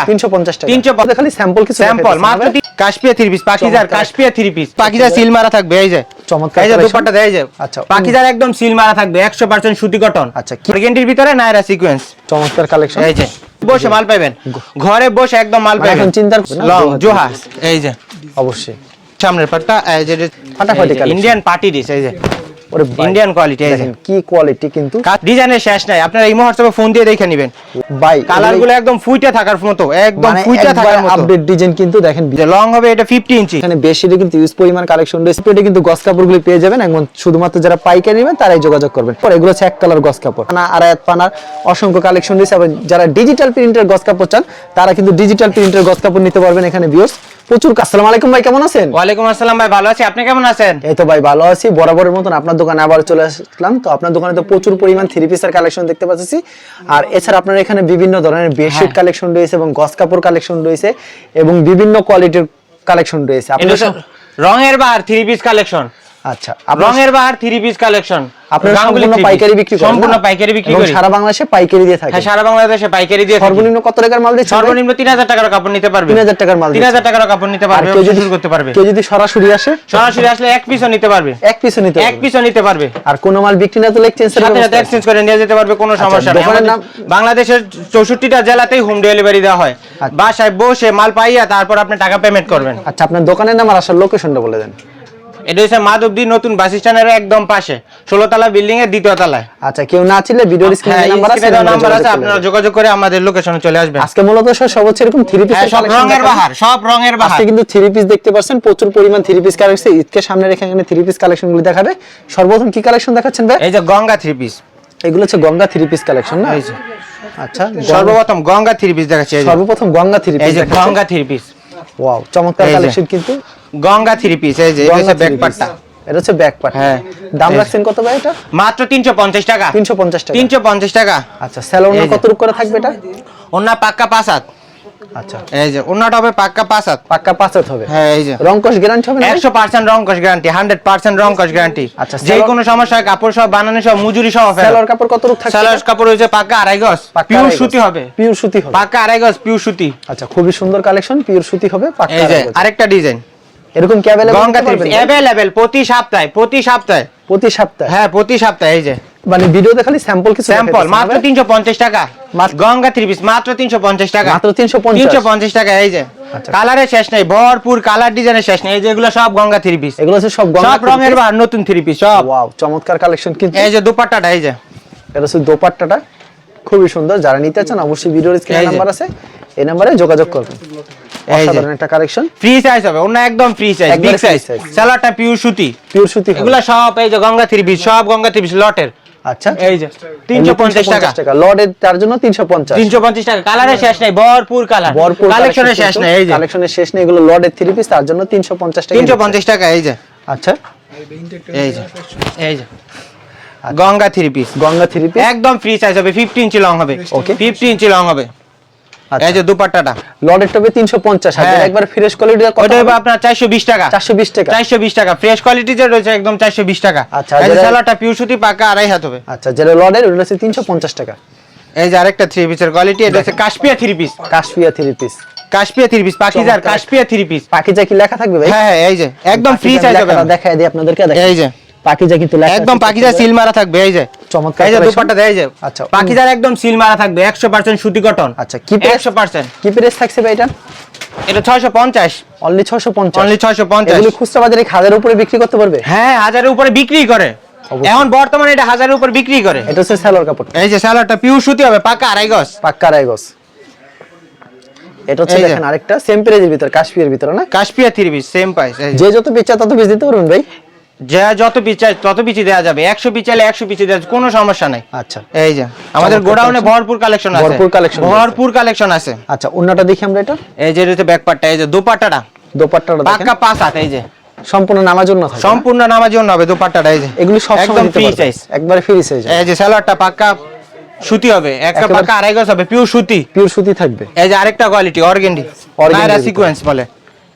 350 টাকা। 350 খালি স্যাম্পল কিছু স্যাম্পল মাত্র কাশপিয়া থ্রি পিস পাকিজার কাশপিয়া থ্রি পিস পাকিজার সিল মারা থাকবে এই যে। চমৎকার এই যে দুপাট্টা দেয় যে। আচ্ছা, পাকিজার একদম সিল মারা থাকবে 100% সুতি কটন আচ্ছা, কি- ভিতরে নায়রা সিকোয়েন্স চমৎকার কালেকশন এই যে বসে মাল পাবেন ঘরে বসে একদম মাল মানে পাবেন এখন চিন্তার লং এই যে। অবশ্যই। সামনের পাটটা এই যে ফাটাফাটি ইন্ডিয়ান পার্টি ডিস এই যে। ওরে ভাই, ইন্ডিয়ান কোয়ালিটি দেখেন কি কোয়ালিটি কিন্তু। ডিজাইনের শেষ নাই। আপনারা এই ফোন দিয়ে দেখে নেবেন। বাই কালারগুলো একদম ফুইটা থাকার মতো একদম মানে ফুইটা থাকার মতো। আপডেট ডিজাইন কিন্তু দেখেন লং হবে এটা 50 ইঞ্চি এখানে বেশি কিন্তু ইউজ পরিমাণ কালেকশন রয়েছে। কিন্তু গস কাপড়গুলি পেয়ে যাবেন। এবং শুধুমাত্র যারা পাইকারি নেবেন তারাই যোগাযোগ করবেন। পরে এগুলো হচ্ছে এক কালার গস কাপড়। পানা আড়ায়াত পানার অসংখ্য কালেকশন রয়েছে। এবং যারা ডিজিটাল প্রিন্টের গস কাপড় চান তারা কিন্তু ডিজিটাল প্রিন্টের গস কাপড় নিতে পারবেন এখানে ভিউয়ার্স প্রচুর আসসালাম আলাইকুম ভাই কেমন আছেন? ওয়ালাইকুম আসসালাম ভাই ভালো আছি। আপনি কেমন আছেন? এই তো ভাই ভালো আছি। বরাবরের মতন আপনার দোকানে আবার চলে আসলাম। তো আপনার দোকানে তো প্রচুর পরিমাণ থ্রি পিসের কালেকশন দেখতে পাচ্ছি। আর এছাড়া আপনার এখানে বিভিন্ন ধরনের বেডশিট কালেকশন রয়েছে এবং গস কাপড় কালেকশন রয়েছে এবং বিভিন্ন কোয়ালিটির কালেকশন রয়েছে। আপনার রঙের বার থ্রি পিস কালেকশন আচ্ছা রঙের বাহার থ্রি পিস কালেকশন আপনারা সম্পূর্ণ পাইকারি বিক্রি করেন সম্পূর্ণ পাইকারি বিক্রি করি। সারা বাংলাদেশে পাইকারি দিয়ে থাকে। হ্যাঁ সারা বাংলাদেশে পাইকারি দিয়ে সর্বনিম্ন কত টাকার মাল দিচ্ছেন সর্বনিম্ন তিন হাজার টাকার কাপড় নিতে পারবে। 3000 টাকার মাল তিন হাজার টাকার কাপড় নিতে পারবে কেউ যদি করতে পারবে। কেউ যদি সরাসরি আসে? সরাসরি আসলে এক পিসও নিতে পারবে। এক পিছু নিতে এক পিসও নিতে পারবে। আর কোন মাল বিক্রি না তো এক্সচেঞ্জ সাথে সাথে এক্সচেঞ্জ করে নিয়ে যেতে পারবে কোনো সমস্যা নেই। বাংলাদেশের চৌষট্টিটা জেলাতেই হোম ডেলিভারি দেওয়া হয়। বাসায় বসে মাল পাইয়া তারপর আপনি টাকা পেমেন্ট করবেন। আচ্ছা আপনার দোকানের নাম আর আসার লোকেশনটা বলে দেন। এটা হচ্ছে মাধবদী নতুন বাস স্ট্যান্ডের একদম পাশে ষোলোতলা বিল্ডিং এর দ্বিতীয় তলায়। আচ্ছা কেউ না চিনলে ভিডিওর হ্যাঁ স্ক্রিনে নাম্বার আছে নাম্বার নাম্বার আছে আপনারা যোগাযোগ করে আমাদের লোকেশনে চলে আসবেন। আজকে মূলত সব হচ্ছে এরকম থ্রি পিস হ্যাঁ সব রঙের বাহার সব রঙের বাহার। আজকে কিন্তু থ্রি পিস দেখতে পাচ্ছেন প্রচুর পরিমাণ থ্রি পিস কালেকশন ঈদকে সামনে রেখে এখানে থ্রি পিস কালেকশন গুলি দেখাবে। সর্বপ্রথম কি কালেকশন দেখাচ্ছেন ভাই? এই যে গঙ্গা থ্রি পিস এগুলো হচ্ছে গঙ্গা থ্রি পিস কালেকশন না। আচ্ছা সর্বপ্রথম গঙ্গা থ্রি পিস দেখাচ্ছি সর্বপ্রথম গঙ্গা থ্রি এই যে গঙ্গা থ্রি পিস ওয়াও চমৎকার কালেকশন কিন্তু। গঙ্গা থ্রি পিস এই যে এটা হচ্ছে ব্যাক পার্টটা এটা হচ্ছে ব্যাক পার্ট হ্যাঁ। দাম রাখছেন কত ভাই এটা? মাত্র তিনশো পঞ্চাশ টাকা। 350 টাকা। তিনশো পঞ্চাশ টাকা। আচ্ছা স্যালোন কত রূপ করে থাকবে এটা? ওনা পাক্কা পাঁচ হাত। আচ্ছা। এই যে ওনাটা হবে পাক্কা পাঁচ পাক্কা পাঁচত হবে। হ্যাঁ এই যে। রংকশ গ্যারান্টি হবে গ্যারান্টি আচ্ছা, যে কোনো সমস্যা কাপড় সব বানানো সব মজুরি কাপড় কত রূপ কাপড় হয়েছে পাক্কা আড়াই গজ। পিওর সুতি হবে। পিওর সুতি হবে। পাক্কা আড়াই গজ পিওর সুতি। আচ্ছা খুবই সুন্দর কালেকশন পিওর সুতি হবে পাক্কা এই যে আরেকটা ডিজাইন এরকম কি অ্যাভেলেবল গঙ্গা অ্যাভেলেবেল প্রতি সপ্তাহে প্রতি সপ্তাহে। প্রতি সপ্তাহে? হ্যাঁ প্রতি সপ্তাহে এই যে। মানে ভিডিওতে খালি স্যাম্পল কিছু স্যাম্পল মাত্র হবে? তিনশো পঞ্চাশ টাকা। মাত্র- গঙ্গা থ্রি পিস মাত্র তিনশো পঞ্চাশ টাকা। মাত্র 350 তিনশো পঞ্চাশ টাকা এই যে। আচ্ছা। কালারের শেষ নেই ভরপুর কালার ডিজাইনের শেষ নেই এই যে এগুলো সব গঙ্গা থ্রি পিস এগুলো হচ্ছে সব গঙ্গা সব রঙের বার নতুন থ্রি পিস সব। ওয়াও চমৎকার কালেকশন কিন্তু। এই যে দুপাট্টাটা এই যে। এটা হচ্ছে দোপাট্টাটা। খুবই সুন্দর যারা নিতে চান অবশ্যই ভিডিওর স্ক্রিনে নাম্বার আছে। এই নাম্বারে যোগাযোগ করবেন। এই যে। অসাধারণ একটা কালেকশন ফ্রি সাইজ হবে অন্য একদম free size big size size। Pure সুতি। পিওর সুতি হবে। এগুলো সব এই যে গঙ্গা থ্রি পিস সব গঙ্গা থ্রি পিস লটের। আচ্ছা। এই যে তিনশো পঞ্চাশ টাকা। টাকা। লর্ডের তার জন্য 350 তিনশো পঞ্চাশ টাকা। কালারের শেষ নেই ভরপুর কালার ভরপুর কালেকশনের শেষ নেই এই যে। কালেকশনের শেষ নেই এগুলো লর্ডের থ্রি পিস তার জন্য 350 টাকা তিনশো পঞ্চাশ টাকা এই যে। আচ্ছা। এই যে এই যে Ganga three piece Ganga three piece একদম ফ্রি সাইজ হবে ফিফটি ইঞ্চি লং হবে। Okay. ফিফটি ইঞ্চি লং হবে। আচ্ছা। এই যে দুপাট্টাটা। টবে 350 আর হ্যাঁ। একবার ফ্রেশ কত হবে? আপনার চারশো বিশ টাকা। 420 টাকা। চারশো বিশ টাকা। ফ্রেশ কোয়ালিটি যে রয়েছে একদম চারশো বিশ টাকা। আচ্ছা, এই পাকা আড়াই হাত হবে। আচ্ছা যেটা ওটা হচ্ছে 350 টাকা। এই যে আরেকটা থ্রি পিসের কোয়ালিটি এটা হচ্ছে Kashpia three piece three piece Kashpia three piece. Kashpia three piece Pakiza কি লেখা থাকবে ভাই? হ্যাঁ হ্যাঁ এই যে একদম ফ্রি সাইজ হবে। দেখায় দিই আপনাদেরকে এই যে। পাকিজা কিন্তু একদম সিল মারা থাকবে এই যে। চমৎকার এই যে দুপাট্টা দেয় যে। আচ্ছা, পাকিজার একদম সিল মারা থাকবে একশো পার্সেন্ট সুতি কটন আচ্ছা, কি price? একশো পার্সেন্ট কি প্রাইস থাকছে ভাই এটা? এটা ছয়শো পঞ্চাশ। অনলি 650 অনলি ছয়শো পঞ্চাশ। এগুলো খুচরা বাজারে হাজারের উপরে বিক্রি করতে পারবে? হ্যাঁ হাজারের উপরে বিক্রি করে। এখন বর্তমানে এটা হাজারের উপর বিক্রি করে। এটা হচ্ছে সালোয়ার কাপড়। এই যে সালোয়ারটা পিওর সুতি হবে পাকা আড়াই গজ। পাক্কা আড়াই গজ। এটা হচ্ছে দেখেন আরেকটা সেম প্রাইজের ভিতর কাশ্মীরের ভিতর না? থ্রি পিস সেম প্রাইস যে। যত পিচা তত পিস দিতে পারবেন ভাই। যে যত পিস চাই তত পিচি দেওয়া যাবে। একশো পিস চাইলে একশো পিচি দেওয়া কোনো সমস্যা নাই। আচ্ছা। এই যে আমাদের গোডাউনে ভরপুর কালেকশন আছে। ভরপুর রয়েছে। ভরপুর কালেকশন আছে। আচ্ছা অন্যটা দেখি আমরা এটা। এই যে ব্যাকপার্টটা এই যে দুপাট্টাটা। দোপাট্টাটা দেখেন। পাক্কা পাঁচ হাত এই যে। সম্পূর্ণ নামার জন্য সম্পূর্ণ নামার জন্য হবে দুপাট্টাটা এই যে। এগুলি সব একদম ফ্রি সাইজ একবারে ফ্রি সাইজ এই যে সালোয়ারটা পাক্কা সুতি হবে। একটা পাক্কা আড়াই গজ হবে পিওর সুতি। পিওর সুতি থাকবে। এই যে আরেকটা কোয়ালিটি অর্গেন্ডি নাইরা। সিকোয়েন্স বলে।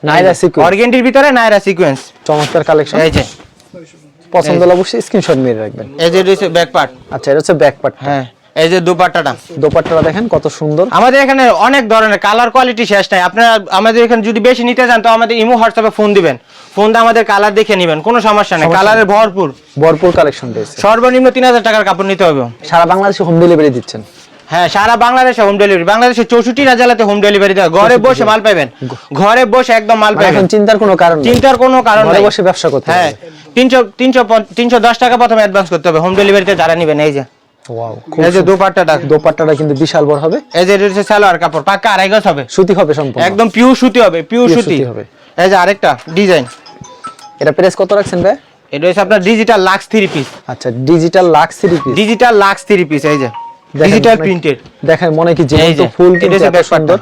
নাইরা sequence। অর্গেন্ডির ভিতরে নাইরা সিকোয়েন্স চমৎকার কালেকশন এই যে পছন্দ হলে অবশ্যই স্ক্রিনশট মেরে রাখবেন। এই যে রয়েছে ব্যাক পার্ট আচ্ছা এটা হচ্ছে ব্যাক পার্ট হ্যাঁ এই যে দুপাট্টাটা। দোপাট্টাটা দেখেন কত সুন্দর। আমাদের এখানে অনেক ধরনের কালার কোয়ালিটি শেষ নাই। আপনারা আমাদের এখানে যদি বেশি নিতে চান তো আমাদের ইমো হোয়াটসঅ্যাপে ফোন দিবেন। ফোন দিয়ে আমাদের কালার দেখে নেবেন কোনো সমস্যা নেই। কালারের ভরপুর। ভরপুর কালেকশন রয়েছে। সর্বনিম্ন তিন হাজার টাকার কাপড় নিতে হবে। সারা বাংলাদেশে হোম ডেলিভারি দিচ্ছেন। হ্যাঁ সারা বাংলাদেশে হোম ডেলিভারি বাংলাদেশে চৌষট্টিটা জেলাতে হোম ডেলিভারি দেওয়া ঘরে বসে মাল পাবেন ঘরে বসে একদম মাল মানে পাবেন চিন্তার কোনো কারণ চিন্তার কোনো কারণ ঘরে বসে ব্যবসা করতে হ্যাঁ তিনশো তিনশো তিনশো দশ টাকা প্রথমে অ্যাডভান্স করতে হবে। হোম ডেলিভারিতে যারা নেবেন এই যে। ওয়াও এই যে দুপাট্টাটা। দোপাট্টাটা কিন্তু বিশাল বড় হবে। এই যে সালোয়ার কাপড় পাক্কা আড়াই গজ হবে। সুতি হবে সম্পূর্ণ। একদম পিওর সুতি হবে পিওর সুতি। হবে। এই যে আরেকটা ডিজাইন এটা প্রাইস কত রাখছেন ভাই? এটা হচ্ছে আপনার ডিজিটাল লাক্স থ্রি পিস আচ্ছা digital luxury piece digital lux three piece এই যে। ডিজিটাল প্রিন্টেড দেখেন মনে কি জীবন্ত যে, ফুল এটা কিন্তু এত ব্যাপারটা। সুন্দর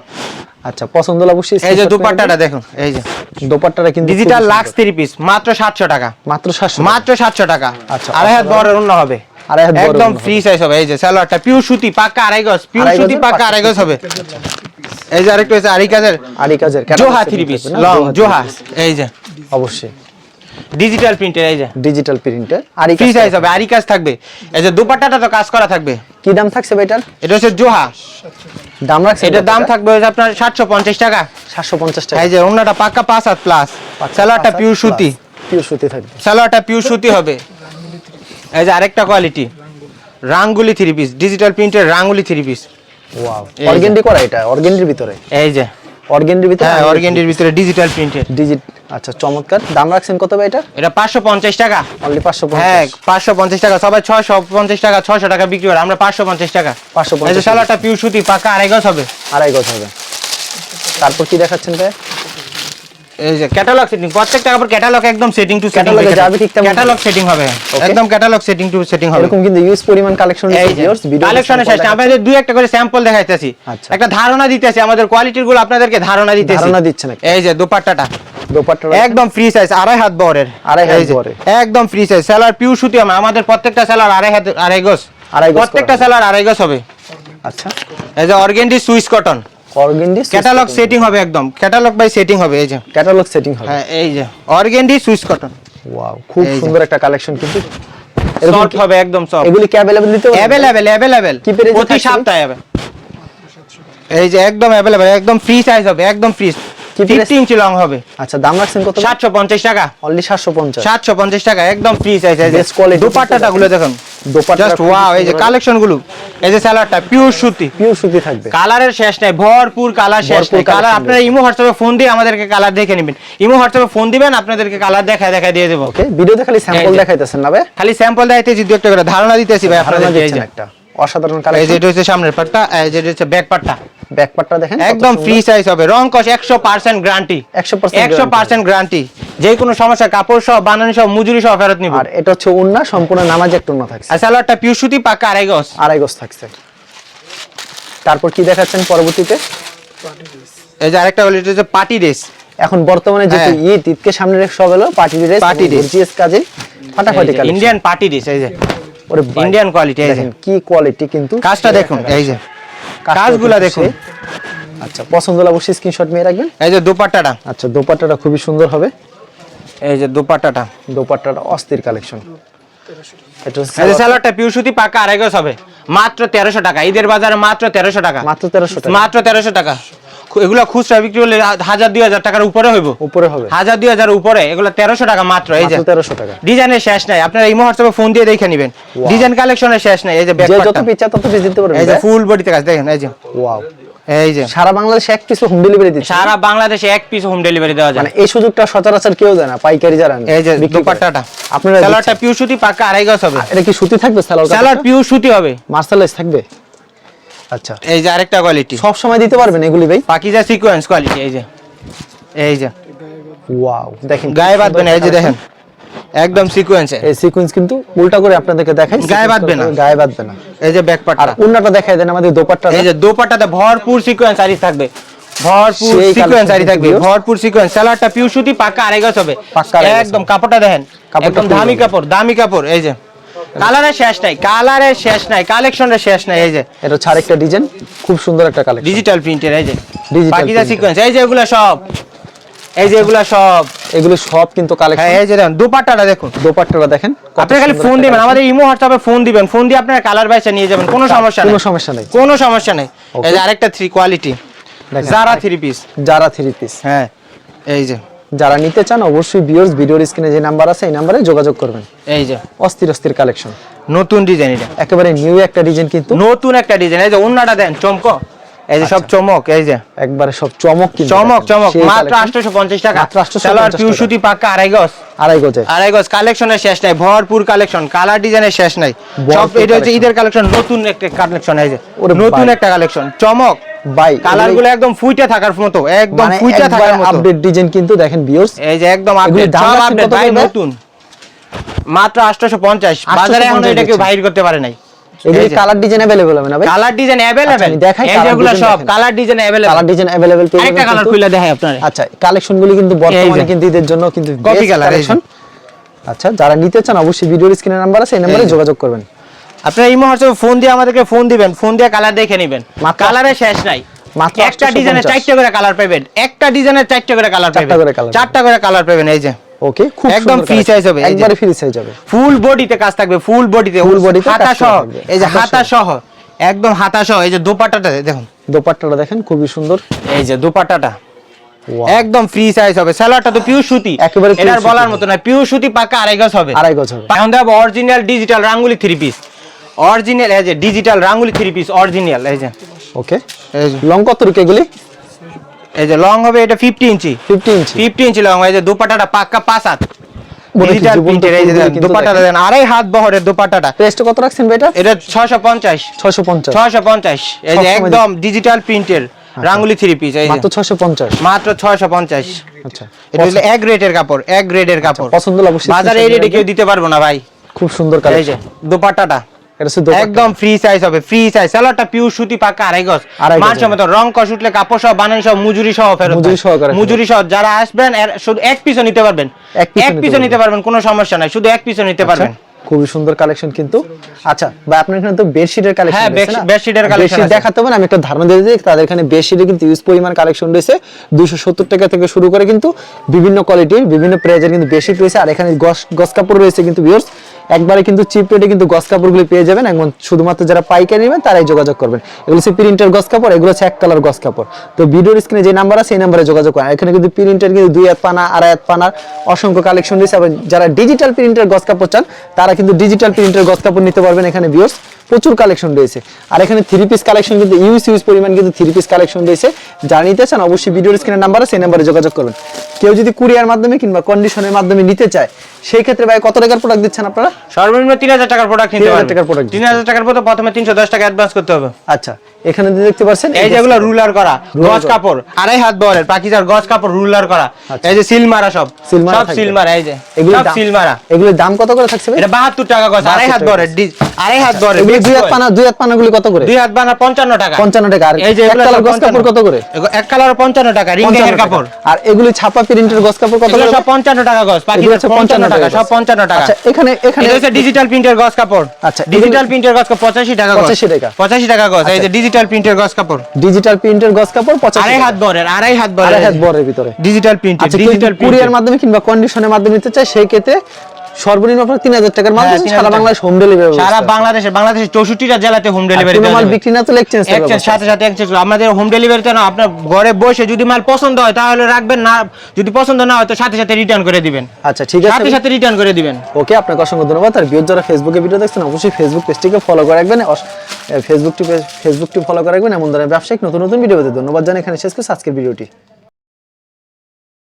আচ্ছা পছন্দ অবশ্যই এই যে দুপাট্টাটা দেখুন এই যে। দোপাট্টাটা কিন্তু ডিজিটাল লাক্স সুন্দর। থ্রি পিস মাত্র সাতশো টাকা। মাত্র 700 মাত্র সাতশো টাকা। আচ্ছা, আড়াই হাত বড় অন্য হবে। আড়াই হাত বড় একদম ফ্রি সাইজ হবে। এই যে সালোয়ারটা পিওর সুতি পাক্কা আড়াই গজ পিওর সুতি পাক্কা আড়াই গজ হবে। এই যে আরেকটা হচ্ছে আড়ি কাজের আরি কাজের জোহা থ্রি পিস লং জোহা এই যে। অবশ্যই। ডিজিটাল প্রিন্টের এই যে। ডিজিটাল প্রিন্টের আরি ফ্রি সাইজ হবে আরি কাজ থাকবে। এই যে দুপাট্টাটা তো কাজ করা থাকবে। কি দাম থাকছে এটার? এটা হচ্ছে জোহা। দাম রাখছে এটার দাম থাকবে আপনার সাতশো পঞ্চাশ টাকা। 750 টাকা। এই যে অন্যটা পাক্কা পাঁচ হাত প্লাস সালোয়ারটা পিওর সুতি। পিওর সুতি থাকবে। সালোয়ারটা পিওর সুতি হবে। এই যে আরেকটা কোয়ালিটি রাঙ্গুলি থ্রি পিস ডিজিটাল প্রিন্টের রাঙ্গুলি থ্রি পিস ওয়াও অর্গেন্ডি করা এটা? অর্গেন্ডির ভিতরে? এই যে। অর্গেন্ডির ভিতরে হ্যাঁ অর্গেন্ডির ভিতরে ডিজিটাল প্রিন্টের ডিজিট আচ্ছা চমৎকার। দাম রাখছেন কত ভাই এটা? এটা পাঁচশো পঞ্চাশ টাকা। অনলি 550 হ্যাঁ পাঁচশো পঞ্চাশ টাকা। সবাই ছয়শো পঞ্চাশ টাকা ছয়শো টাকা বিক্রি করে আমরা পাঁচশো পঞ্চাশ টাকা। 550 এই যে পিওর সুতি পাকা আড়াই গজ হবে। আড়াই গজ হবে। তারপর কি দেখাচ্ছেন ভাই? এই যে ক্যাটালগ সেটিং প্রত্যেকটা কাপড় ক্যাটালগ একদম সেটিং টু সেটিং যাবে। ঠিক তেমন ক্যাটালগ সেটিং হবে একদম ক্যাটালগ সেটিং টু সেটিং হবে। এরকম কিন্তু ইউজ পরিমাণ কালেকশন কালেকশনের শেষ। আপনাদের দুই একটা করে স্যাম্পল দেখাইতেছি। আচ্ছা। একটা ধারণা দিতেছি আমাদের কোয়ালিটিরগুলো আপনাদেরকে ধারণা দিতেছি। ধারণা দিচ্ছেন এই যে দোপাট্টাটা। দোপাট্টা একদম ফ্রি সাইজ আড়াই হাত বরের আড়াই হাত এই যে, বহরের। একদম ফ্রি সাইজ সেলার পিউ সুতি হবে আমাদের প্রত্যেকটা সেলার আড়াই হাত আড়াই গজ আড়াই গজ প্রত্যেকটা করা সেলার আড়াই গজ হবে আচ্ছা এই যে organdie Swiss cotton organdie catalogue setting হবে একদম ক্যাটালগ বাই সেটিং হবে এই যে ক্যাটালগ সেটিং হবে হ্যাঁ এই যে অর্গেন্ডি সুইস কটন ওয়াও খুব এই যে। সুন্দর একটা কালেকশন কিন্তু এরকম সফট হবে একদম সফট এগুলি কি अवेलेबल দিতে পারবেন অ্যাভেলেবেল অ্যাভেলেবেল কি পেরেছে প্রতি থাকছে? সপ্তাহে হবে এই যে একদম অ্যাভেলেবেল একদম ফ্রি সাইজ হবে একদম ফ্রি কি ইঞ্চি লং হবে। আচ্ছা দাম রাখছেন কত? সাতশো পঞ্চাশ টাকা। অনলি 750 সাতশো পঞ্চাশ টাকা একদম ফ্রি সাইজ এই যে Best quality গুলো দেখুন। দোপাট্টা জাস্ট ওয়াও এই যে কালেকশনগুলো। এই যে স্যালাডটা পিওর সুতি। পিওর সুতি থাকবে। কালারের শেষ নাই ভরপুর কালার শেষ নাই। কালার আপনারা ইমো হোয়াটসঅ্যাপে ফোন দিয়ে আমাদেরকে কালার দেখে নেবেন। ইমো হোয়াটসঅ্যাপে ফোন দিবেন আপনাদেরকে কালার দেখায় দেখায় দিয়ে দেবো। ওকে ভিডিওতে খালি স্যাম্পল। দেখাইতেছেন না ভাই? খালি স্যাম্পল দেখাইতেছি দু একটা করে। ধারণা দিতেছি ভাই আপনাদের একটা। অসাধারণ এই যে এটা হচ্ছে সামনের পাটটা এই যে এটা হচ্ছে ব্যাক পাটটা। ব্যাক পার্টটা দেখেন একদম ফ্রি সাইজ হবে। রং কস একশো পার্সেন্ট গ্যারান্টি 100% একশো পার্সেন্ট গ্যারান্টি যে কোনো সমস্যা কাপড় সহ বানানি সহ মজুরি সহ ফেরত নিব। আর এটা হচ্ছে উন্না সম্পূর্ণ নামাজ একটা উন্না থাকছে। আর সালোয়ারটা পিউ সুতি পাকা আড়াই গজ। আড়াই গজ থাকছে। তারপর কি দেখাচ্ছেন পরবর্তীতে? এই যে আরেকটা হলো এটা হচ্ছে পার্টি ড্রেস। এখন বর্তমানে যেহেতু হ্যাঁ। ঈদ ঈদকে সামনে রেখে সব হলো পার্টি ড্রেস dress। গর্জিয়াস কাজে ফাটাফাটি কালেকশন। ইন্ডিয়ান পার্টি ড্রেস এই যে। ওরে ইন্ডিয়ান কোয়ালিটি এই যে। কি কোয়ালিটি কিন্তু। কাজটা দেখুন এই যে। কাজগুলা দেখো দেখুন। আচ্ছা পছন্দ হলে অবশ্যই স্ক্রিনশট নিয়ে রাখবেন? এই যে দোপাট্টাটা। আচ্ছা দোপাট্টাটা খুবই সুন্দর হবে। এই যে দোপাট্টাটা। দোপাট্টাটা অস্থির কালেকশন সালোয়ারটা পিউ সুতি পাকা আড়াই গজ হবে। মাত্র তেরোশো টাকা। ঈদের বাজারে মাত্র তেরোশো টাকা। মাত্র তেরোশো টাকা। মাত্র তেরোশো টাকা। এগুলো খুচরা বিক্রি করলে হাজার দুই হাজার টাকার উপরে হইব। উপরে হবে। হাজার দুই হাজার উপরে এগুলো তেরোশো টাকা মাত্র এই যে। তেরোশো টাকা। ডিজাইনের শেষ নাই। আপনারা এই হোয়াটসঅ্যাপে ফোন দিয়ে দেখে নেবেন। ডিজাইন কালেকশনের শেষ নাই। এই যে যত পিচ্ছা তত পিস দিতে পারবেন এই যে ফুল বডিতে কাজ দেখেন এই যে। ওয়াও এই যে। সারা বাংলাদেশে এক পিস হোম ডেলিভারি দিচ্ছে। সারা বাংলাদেশে এক পিস হোম ডেলিভারি দেওয়া যায়। মানে এই সুযোগটা সচরাচর কেউ দেয় না পাইকারি যারা এই যে। দোপাট্টাটা। আপনারা সালোয়ারটা পিউ সুতি পাকা আড়াই গজ হবে। এটা কি সুতি থাকবে স্যালার সালোয়ার পিউ সুতি হবে। মার্শালাইজ থাকবে? আচ্ছা। এই যে আরেকটা কোয়ালিটি সব সময় দিতে পারবেন এগুলি ভাই? পাকিজা সিকোয়েন্স কোয়ালিটি এই যে। এই যে। ওয়াও দেখেন গায়ে এই যে দেখেন। একদম সিকোয়েন্সে এই সিকোয়েন্স কিন্তু উল্টা করে আপনাদেরকে দেখাই গায়ে বাঁধবে না। গায়ে বাঁধবে না। এই যে আর উন্নাটা দেখাই দেন আমাদের দোপাট্টা এই যে দোপাট্টাতে ভরপুর সিকোয়েন্স আরি থাকবে। ভরপুর সিকোয়েন্স আরি থাকবে। ভরপুর সিকোয়েন্স সালোয়ারটা পিউ সুতি পাকা আড়াই গজ হবে। একদম কাপড়টা দেখেন। একদম দামি কাপড় দামি কাপড় এই যে। কালারের শেষ নাই কালারের শেষ নাই কালেকশনের শেষ নাই এই যে। এটা হচ্ছে একটা ডিজাইন খুব সুন্দর একটা কালেকশন। ডিজিটাল প্রিন্টের এই যে। Printer। সিকোয়েন্স এই যে এগুলা সব এই যে এগুলা সব। এগুলো সব কিন্তু হ্যাঁ কালেকশন এই যে দেখুন দোপাট্টাটা দেখুন। দোপাট্টাটা দেখেন আপনি খালি ফোন দিবেন আমাদের ইমো হোয়াটসঅ্যাপে ফোন দিবেন ফোন দিয়ে আপনার কালার বাইসে নিয়ে যাবেন কোনো সমস্যা নেই। কোনো সমস্যা নেই। কোনো সমস্যা নেই। এই যে আরেকটা থ্রি কোয়ালিটি দেখেন, যারা থ্রি পিস যারা থ্রি পিস হ্যাঁ এই যে। যারা নিতে চান অবশ্যই ভিউয়ার্স ভিডিওর স্ক্রিনে যে নাম্বার আছে এই নাম্বারে যোগাযোগ করবেন। এই যে। অস্থির অস্থির কালেকশন নতুন ডিজাইন এটা। একেবারে নিউ একটা ডিজাইন কিন্তু। নতুন একটা ডিজাইন এই যে অন্যটা দেন চমক। এই যে সব চমক এই যে। একবারে সব চমক চমক চমক। মাত্র collection। আটশোশো পঞ্চাশ টাকা। মাত্র 850 সালোয়ার টাকা। আড়াই গজ। আড়াই গজে আড়াই গজ কালেকশনের শেষ নাই ভরপুর কালেকশন কালার ডিজাইনের শেষ নাই। সব এটা হচ্ছে ঈদের কালেকশন নতুন একটা কালেকশন এই যে। নতুন একটা কালেকশন চমক। বাই কালারগুলো একদম ফুইটে থাকার মতো একদম মানে ফুইটে থাকার মতো। আপডেট ডিজাইন কিন্তু দেখেন ভিউয়ার্স এই যে একদম আপডেট সব আপডেট ভাই নতুন। মাত্র 850 বাজারে এখন 850 এটা কেউ। বাইর করতে পারে নাই। এগুলি কালার ডিজাইন अवेलेबल হবে না ভাই কালার ডিজাইন अवेलेबल আচ্ছা, আমি দেখাই এই colour যেগুলো design সব দেখেন। Colour design colour available design available পেয়ে আরেকটা যাবেন কালার কিন্তু। খুলে দেখাই আপনারে আচ্ছা কালেকশন গুলি কিন্তু বর্তমানে যে। কিন্তু ঈদের জন্য কিন্তু Copy বেস্ট color, এই যে। কালেকশন আচ্ছা যারা নিতে চান অবশ্যই ভিডিওর স্ক্রিনে নাম্বার আছে এই নম্বরে এই যে। যোগাযোগ করবেন আপনারা এই মুহূর্তে ফোন দিয়ে আমাদেরকে ফোন দিবেন ফোন দিয়ে কালার দেখে নেবেন মাত্র কালারে শেষ নাই মাত্র একটা 850 ডিজাইনের চারটে করে কালার পাবেন একটা ডিজাইনের চারটে করে কালার চারটা পাবেন করে colour চারটা করে কালার পাবেন এই যে ওকে খুব একদম collection। size হবে, একবারে ফ্রি সাইজ হবে। ফুল বডিতে কাজ থাকবে ফুল বডিতে Full body তে হাতা সহ এই যে হাতা সহ। একদম হাতা সহ এই যে দোপাট্টাটা দেখুন। দোপাট্টাটা দেখেন খুবই সুন্দর। এই যে দোপাট্টাটা। একদম ফ্রি সাইজ হবে সালোয়ারটা তো পিওর সুতি। একেবারে এটার বলার মতো না পিওর সুতি পাকা আড়াই গজ হবে। আড়াই গজ হবে। এখন দেবো অরিজিনাল ডিজিটাল রাঙ্গুলি থ্রি পিস অরিজিনাল এই যে ডিজিটাল রাঙ্গুলি থ্রি পিস অরিজিনাল এই যে। ওকে লং কত রুকে এগুলি? এই যে লং হবে এটা fifty inch 50 inch fifty inch long এই যে দুপাটাটা পাক্কা পাঁচ হাত। হচ্ছে ডিজিটাল জীবন্ত প্রিন্টের এই যে ফুলগুলো কিন্তু দুপাটাটা দেখেন। দেন আড়াই হাত বহরের দুপাটাটা। প্রাইসটা কত রাখছেন ভাই এটা? এটা ছশো পঞ্চাশ। 650 ছয়শো পঞ্চাশ। এই যে একদম ডিজিটাল প্রিন্টের রাঙ্গুলি থ্রি পিস এই মাত্র 650 মাত্র ছয়শো পঞ্চাশ। আচ্ছা। এটা হলো এক গ্রেডের কাপড় এক গ্রেডের কাপড়। পছন্দ অবশ্যই বাজারে এই রেটে কেউ দিতে পারব না ভাই। খুব সুন্দর কালেকশন দোপাট্টা। একদম ফ্রি সাইজ হবে ফ্রি সাইজ সালোয়ারটা পিওর সুতি পাকা আড়াই গজ। মানসম্মত রং কষ উঠলে কাপড় সহ বানানি সহ মজুরি সহ ফেরত মজুরি সহ যারা আসবেন শুধু এক পিসও নিতে পারবেন। এক পিসও নিতে পারবেন। কোনো সমস্যা নাই। শুধু এক পিসও নিতে পারবেন। আচ্ছা, খুবই সুন্দর কালেকশন কিন্তু। আচ্ছা ভাই আপনার এখানে তো বেডশিটের কালেকশন হ্যাঁ, এর collection আছে। দেখাতে হবে না, আমি একটা ধারণা দিয়ে দিই তাদের এখানে বেডশিটে কিন্তু ইউজ পরিমাণ কালেকশন রয়েছে। 270 টাকা থেকে শুরু করে কিন্তু বিভিন্ন কোয়ালিটির বিভিন্ন প্রাইজের কিন্তু বেডশিট রয়েছে। আর এখানে গস গস কাপড় রয়েছে কিন্তু ভিউয়ার্স একবারে কিন্তু চিপ রেটে কিন্তু গস কাপড়গুলি পেয়ে যাবেন। এবং শুধুমাত্র যারা পাইকারি নেবেন তারাই যোগাযোগ করবেন। এগুলো হচ্ছে প্রিন্টের গস কাপড় এগুলো হচ্ছে এক কালার গস কাপড়। তো ভিডিওর স্ক্রিনে যে নাম্বার আছে এই নাম্বারে যোগাযোগ করেন। এখানে কিন্তু প্রিন্টের কিন্তু দুই হাত পানা আড়াই হাত পানার অসংখ্য কালেকশন রয়েছে। এবং যারা ডিজিটাল প্রিন্টের গস কাপড় চান তারা কিন্তু ডিজিটাল প্রিন্টের গজ কাপড় নিতে পারবেন এখানে ভিউয়ার্স প্রচুর কালেকশন রয়েছে। আর এখানে থ্রি পিস কালেকশন কিন্তু ইউজ ইউজ পরিমাণ কিন্তু থ্রি পিস কালেকশন রয়েছে। যারা নিতে চান অবশ্যই ভিডিওর স্ক্রিনের নাম্বার আছে সেই নাম্বারে যোগাযোগ করবেন কেউ যদি কুরিয়ার মাধ্যমে কিংবা কন্ডিশনের মাধ্যমে নিতে চায় সেই ক্ষেত্রে ভাই কত টাকার প্রোডাক্ট দিচ্ছেন আপনারা? সর্বনিম্ন তিন হাজার টাকার প্রোডাক্ট 3000 পারবেন টাকার product তিন হাজার টাকার মতো প্রথমে তিনশো দশ টাকা অ্যাডভান্স করতে হবে। আচ্ছা এখানে দেখতে পাচ্ছেন এই যেগুলো রুলার করা গজ কাপড় আড়াই হাত বহরের পাকিজার গজ কাপড় রুলার করা। আচ্ছা। এই যে সিল মারা সব Seal মারা সব সিল মারা এই যে এগুলো সিল মারা। এগুলোর দাম কত করে থাকছে এটা বাহাত্তর টাকা গজ আড়াই হাত 72 বহরের আড়াই হাত বহরের দুই হাত পানা দুই হাত পানাগুলি কত করে? দুই হাত বানা পঞ্চান্ন টাকা। 55 টাকা। আর এই যে এক কালার গস কাপড় কত করে? এক কালার পঞ্চান্ন টাকা রিং এর কাপড়। আর এগুলি ছাপা প্রিন্টের গস কাপড় কত করে? সব পঞ্চান্ন টাকা গজ বাকি হচ্ছে 55 টাকা টাকা সব গজ। পঞ্চান্ন টাকা। আচ্ছা এখানে এখানে এটা হচ্ছে ডিজিটাল প্রিন্টের গজ কাপড়। আচ্ছা, ডিজিটাল প্রিন্টের গজ কাপড় পঁচাশি টাকা গজ 85 টাকা। পঁচাশি টাকা গজ এই যে। ডিজিটাল প্রিন্টের গজ কাপড়। ডিজিটাল প্রিন্টের গস কাপড় 85 আড়াই হাত বরের আড়াই হাত বরের। আড়াই হাত বরের ভিতরে। ডিজিটাল প্রিন্টের ডিজিটাল কুরিয়ার মাধ্যমে কিংবা কন্ডিশনের মাধ্যমে নিতে সেই ক্ষেত্রে সর্বনিম্ন আপনার তিন হাজার টাকার মাল হ্যাঁ, দিচ্ছেন, 3000 সারা। বাংলাদেশ হোম ডেলিভারি সারা বাংলাদেশে বাংলাদেশের চৌষট্টিটা জেলাতে হোম ডেলিভারি মাল বিক্রি না তো এক্সচেঞ্জ সাথে সাথে এক্সচেঞ্জ আমাদের হোম ডেলিভারিতে না আপনার ঘরে বসে যদি মাল পছন্দ হয় তাহলে রাখবেন না যদি পছন্দ না হয় তো সাথে সাথে রিটার্ন করে দিবেন। আচ্ছা ঠিক সাথে আছে। সাথে রিটার্ন করে দিবেন। ওকে আপনাকে অসংখ্য ধন্যবাদ। আর ভিউজ যারা ফেসবুকে ভিডিও দেখছেন অবশ্যই ফেসবুক পেজটিকে ফলো করে রাখবেন। ফেসবুকটি ফেসবুকটি ফলো করে রাখবেন। এমন ধরনের ব্যবসায়িক নতুন নতুন ভিডিও পেতে ধন্যবাদ জানাই। এখানে শেষ করছি আজকের ভিডিওটি